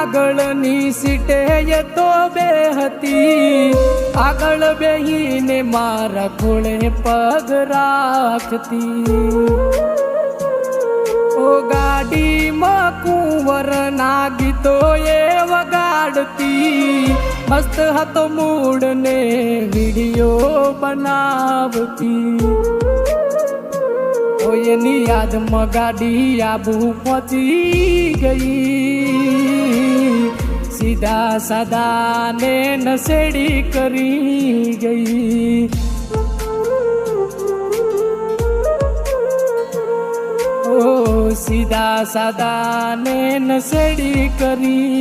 આગળની સીટે તો બે હતી. આગળ બેહીને મારા ખોળે પગ રાખતી. ઓ ગાડીમાં કુંવર ના ગીતો એ વગાડતી. મસ્ત હતો મૂડ ને વીડિયો બનાવતી. ઓ એની યાદમાં ગાડી આબુ પહોંચી. ગઈ. સીધા સાદા ને નસેડી કરી ગઈ. ઓ સીધા સાદા ને નસેડી કરી